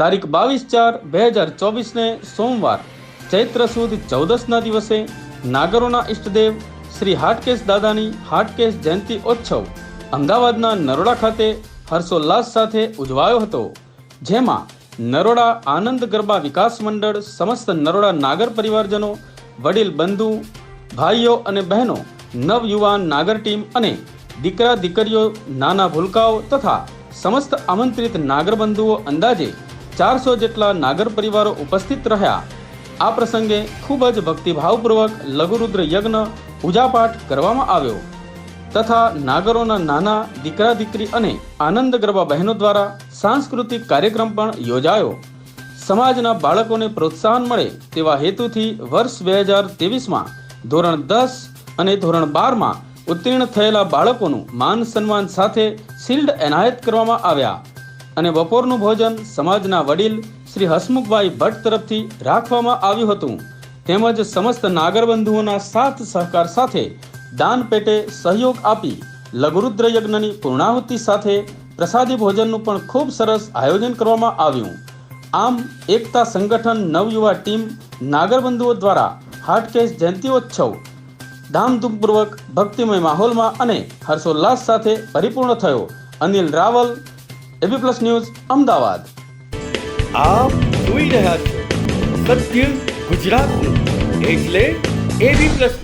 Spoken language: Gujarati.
તારીખ બાવીસ ચાર બે હજાર ચોવીસને સોમવાર, ચૈત્ર સુદ ચૌદસના દિવસે નાગરોના ઈષ્ટદેવ શ્રી હાટકેશ દાદાની હાટકેશ જયંતિ ઉત્સવ અમદાવાદના નરોડા ખાતે હર્ષોલ્લાસ સાથે ઉજવાયો હતો, જેમાં નરોડા આનંદ ગરબા વિકાસ મંડળ, સમસ્ત નરોડા નાગર પરિવારજનો, વડીલ બંધુ, ભાઈઓ અને બહેનો નવયુવાન નાગર ટીમ અને દીકરા દીકરીઓ, નાના ભૂલકાઓ તથા સમસ્ત આમંત્રિત નાગરબંધુઓ અંદાજે ચારસો જેટલા નાગર પરિવારો ઉપસ્થિત રહ્યા. આ પ્રસંગે ખૂબ જ ભક્તિભાવપૂર્વક લઘુરુદ્ર યજ્ઞ પૂજાપાઠ કરવામાં આવ્યો. તથા નાગરોના નાના દીકરા દીકરી અને આનંદ ગરબા બહેનો દ્વારા સાંસ્કૃતિક કાર્યક્રમ પણ યોજાયો. સમાજના બાળકોને પ્રોત્સાહન મળે તેવા હેતુથી વર્ષ બે હજાર ત્રેવીસમાં ધોરણ દસ અને ધોરણ બારમાં ઉત્તીર્ણ થયેલા બાળકોનું માન સન્માન સાથે શિલ્ડ એનાયત કરવામાં આવ્યા. અને બપોરનું ભોજન સમાજના વડીલ શ્રી હસમુખભાઈ ભટ્ટ તરફથી રાખવામાં આવ્યું હતું. તેમજ સમસ્ત નાગરબંધુઓના સાથ સહકાર સાથે દાન પેટે સહયોગ આપી લઘુરુદ્ર યજ્ઞની પૂર્ણાહુતિ સાથે પ્રસાદી ભોજનનું પણ ખૂબ સરસ આયોજન કરવામાં આવ્યું. આમ, એકતા સંગઠન નવયુવા ટીમ નાગરબંધુઓ દ્વારા હાટકેશ જયંત્યોત્સવ ધામધૂમપૂર્વક ભક્તિમય માહોલમાં અને હર્ષોલ્લાસ સાથે પરિપૂર્ણ થયો. Anil Raval AB plus news Ahmedabad. આપ જોઈ રહ્યા છો સત્ય ગુજરાતનું. એટલે એબી પ્લસ